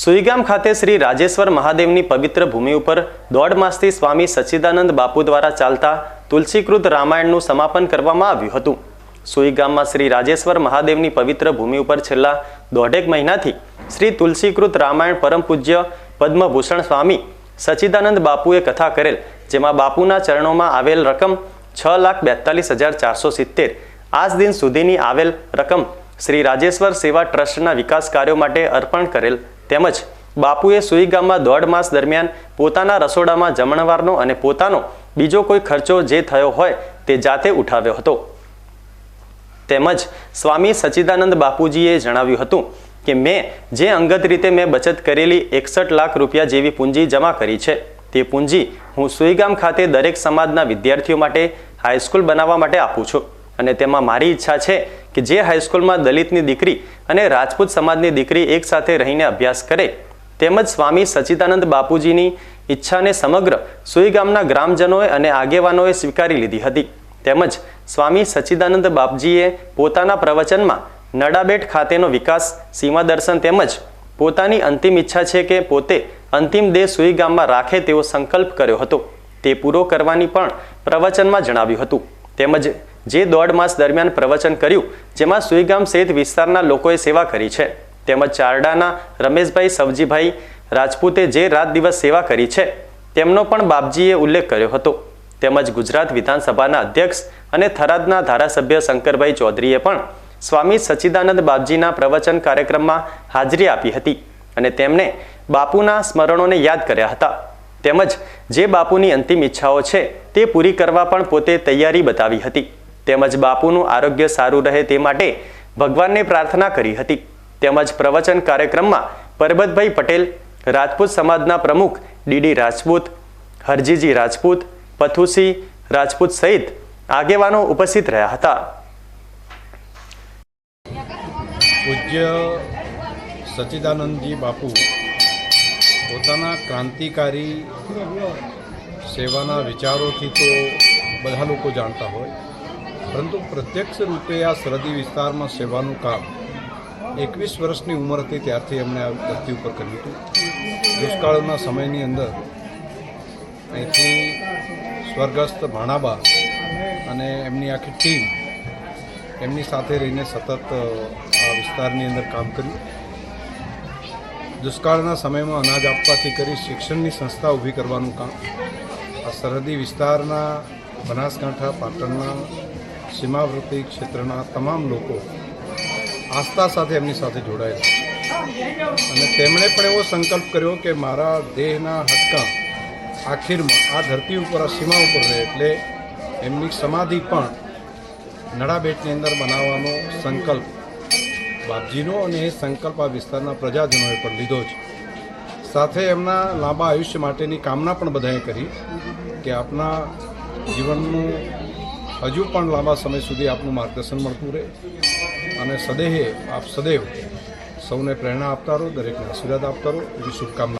સુઈગામ ખાતે શ્રી રાજેશ્વર મહાદેવની પવિત્ર ભૂમિ ઉપર દોઢ માસથી સ્વામી સચ્ચિદાનંદ બાપુ દ્વારા ચાલતા તુલસીકૃત રામાયણનું સમાપન કરવામાં આવ્યું હતું. સુઈગામમાં શ્રી રાજેશ્વર મહાદેવની પવિત્ર ભૂમિ ઉપર છેલ્લા દોઢેક મહિનાથી શ્રી તુલસીકૃત રામાયણ પરમ પૂજ્ય પદ્મભૂષણ સ્વામી સચ્ચિદાનંદ બાપુએ કથા કરેલ, જેમાં બાપુના ચરણોમાં આવેલ રકમ છ લાખ બેતાલીસ હજાર ચારસો સિત્તેર, આજ દિન સુધીની આવેલ રકમ શ્રી રાજેશ્વર સેવા ટ્રસ્ટના વિકાસ કાર્યો માટે અર્પણ કરેલ તેમજ બાપુએ સુઈ ગામમાં દોઢ માસ દરમિયાન પોતાના રસોડામાં જમણવારનો અને પોતાનો બીજો કોઈ ખર્ચો જે થયો હોય તે જાતે ઉઠાવ્યો હતો. તેમજ સ્વામી સચ્ચિદાનંદ બાપુજીએ જણાવ્યું હતું કે, મેં જે અંગત રીતે મેં બચત કરેલી એકસઠ લાખ રૂપિયા જેવી પૂંજી જમા કરી છે, તે પૂંજી હું સુઈગામ ખાતે દરેક સમાજના વિદ્યાર્થીઓ માટે, હાઈસ્કૂલ બનાવવા માટે આપું છું. અને તેમાં મારી ઈચ્છા છે કે જે હાઈસ્કૂલમાં દલિતની દીકરી અને રાજપૂત સમાજની દીકરી એકસાથે રહીને અભ્યાસ કરે, તેમજ સ્વામી સચિદાનંદ બાપુજીની ઈચ્છાને સમગ્ર સુઈગામના ગ્રામજનોએ અને આગેવાનોએ સ્વીકારી લીધી હતી. તેમજ સ્વામી સચ્ચિદાનંદ બાપજીએ પોતાના પ્રવચનમાં નડાબેટ ખાતેનો વિકાસ, સીમા દર્શન તેમજ પોતાની અંતિમ ઈચ્છા છે કે પોતે અંતિમ દેહ સુઈ ગામમાં રાખે તેવો સંકલ્પ કર્યો હતો. તે પૂરો કરવાની પણ પ્રવચનમાં જણાવ્યું હતું. તેમજ જે દોઢ માસ દરમિયાન પ્રવચન કર્યું, જેમાં સુઈગામ સહિત વિસ્તારના લોકોએ સેવા કરી છે. તેમજ ચારડાના રમેશભાઈ સવજીભાઈ રાજપૂતે જે રાત દિવસ સેવા કરી છે, તેમનો પણ બાપજીએ ઉલ્લેખ કર્યો હતો. તેમજ ગુજરાત વિધાનસભાના અધ્યક્ષ અને થરાદના ધારાસભ્ય શંકરભાઈ ચૌધરીએ પણ સ્વામી સચ્ચિદાનંદ બાપજીના પ્રવચન કાર્યક્રમમાં હાજરી આપી હતી અને તેમણે બાપુના સ્મરણોને યાદ કર્યા હતા. તેમજ જે બાપુની અંતિમ ઈચ્છાઓ છે તે પૂરી કરવા પણ પોતે તૈયારી બતાવી હતી. તેમજ બાપુનું આરોગ્ય સારું રહે તે માટે ભગવાનને પ્રાર્થના કરી હતી. તેમજ પ્રવચન કાર્યક્રમમાં પરબતભાઈ પટેલ, રાજપૂત સમાજના પ્રમુખ ડીડી રાજપૂત, હરજીજી રાજપૂત, પથુસી રાજપૂત સહિત આગેવાનો ઉપસ્થિત રહ્યા હતા. પૂજ્ય સચ્ચિદાનંદજી બાપુ પોતાના ક્રાંતિકારી સેવાના વિચારોથી તો બધા લોકો જાણતા હોય. પરંતુ પ્રત્યક્ષ રૂપે આ સરહદી વિસ્તારમાં સેવાનું કામ એકવીસ વર્ષની ઉંમર હતી ત્યારથી એમણે આ ધરતી ઉપર કર્યું હતું. દુષ્કાળના સમયની અંદર અહીંથી સ્વર્ગસ્થ ભાણાબા અને એમની આખી ટીમ એમની સાથે રહીને સતત આ વિસ્તારની અંદર કામ કર્યું. દુષ્કાળના સમયમાં અનાજ આપવાથી કરી શિક્ષણની સંસ્થા ઊભી કરવાનું કામ. આ સરહદી વિસ્તારના બનાસકાંઠા પાટણના સીમાવર્તી ક્ષેત્રના તમામ લોકો આસ્થા સાથે એમની સાથે જોડાયેલા અને તેમણે પણ એવો સંકલ્પ કર્યો કે મારા દેહના હડકાં આખીરમાં આ ધરતી ઉપર, આ સીમા ઉપર રહે એટલે એમની સમાધિ પણ નડાબેટની અંદર બનાવવાનો સંકલ્પ બાપજીનો અને એ સંકલ્પ આ વિસ્તારના પ્રજાજનોએ પણ લીધો છે. સાથે એમના લાંબા આયુષ્ય માટેની કામના પણ બધાએ કરી કે આપના જીવનનું હજુ પણ લાંબા સમય સુધી આપનું માર્ગદર્શન મળતું રહે અને સદેહે, આપ સદૈવ સૌને પ્રેરણા આપતા રહો, દરેકને આશીર્વાદ આપતા રહો, એવી શુભકામના